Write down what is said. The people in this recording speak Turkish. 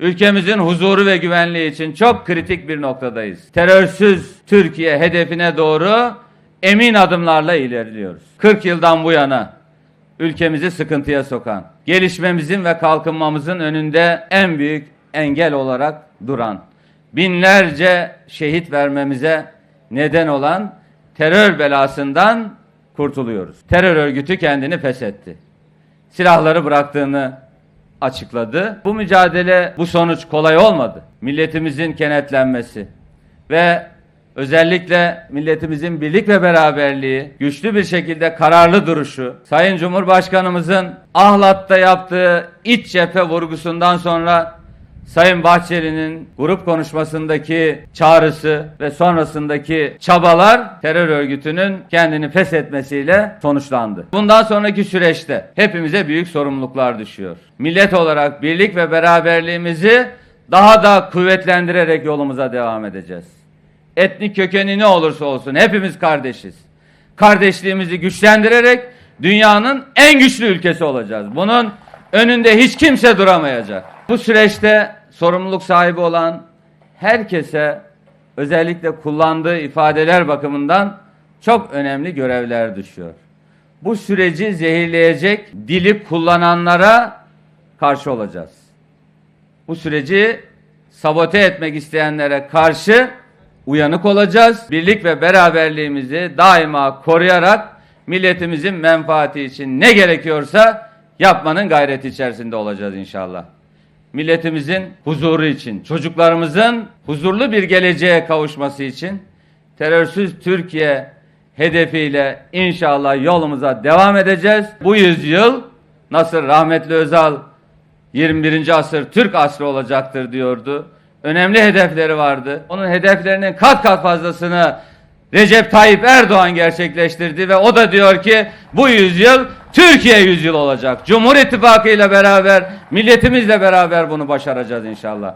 ülkemizin huzuru ve güvenliği için çok kritik bir noktadayız. Terörsüz Türkiye hedefine doğru emin adımlarla ilerliyoruz. 40 yıldan bu yana ülkemizi sıkıntıya sokan, gelişmemizin ve kalkınmamızın önünde en büyük engel olarak duran, binlerce şehit vermemize neden olan terör belasından kurtuluyoruz. Terör örgütü kendini feshetti. Silahları bıraktığını açıkladı. Bu mücadele, bu sonuç kolay olmadı. Milletimizin kenetlenmesi ve özellikle milletimizin birlik ve beraberliği, güçlü bir şekilde kararlı duruşu, Sayın Cumhurbaşkanımızın Ahlat'ta yaptığı iç cephe vurgusundan sonra Sayın Bahçeli'nin grup konuşmasındaki çağrısı ve sonrasındaki çabalar terör örgütünün kendini feshetmesiyle sonuçlandı. Bundan sonraki süreçte hepimize büyük sorumluluklar düşüyor. Millet olarak birlik ve beraberliğimizi daha da kuvvetlendirerek yolumuza devam edeceğiz. Etnik kökeni ne olursa olsun hepimiz kardeşiz. Kardeşliğimizi güçlendirerek dünyanın en güçlü ülkesi olacağız. Bunun önünde hiç kimse duramayacak. Bu süreçte sorumluluk sahibi olan herkese özellikle kullandığı ifadeler bakımından çok önemli görevler düşüyor. Bu süreci zehirleyecek dili kullananlara karşı olacağız. Bu süreci sabote etmek isteyenlere karşı uyanık olacağız. Birlik ve beraberliğimizi daima koruyarak milletimizin menfaati için ne gerekiyorsa yapmanın gayreti içerisinde olacağız inşallah. Milletimizin huzuru için, çocuklarımızın huzurlu bir geleceğe kavuşması için terörsüz Türkiye hedefiyle inşallah yolumuza devam edeceğiz. Bu yüzyıl nasıl rahmetli Özal 21. asır Türk asrı olacaktır diyordu. Önemli hedefleri vardı. Onun hedeflerinin kat kat fazlasını Recep Tayyip Erdoğan gerçekleştirdi ve o da diyor ki bu yüzyıl Türkiye yüzyılı olacak. Cumhur İttifakı ile beraber, milletimizle beraber bunu başaracağız inşallah.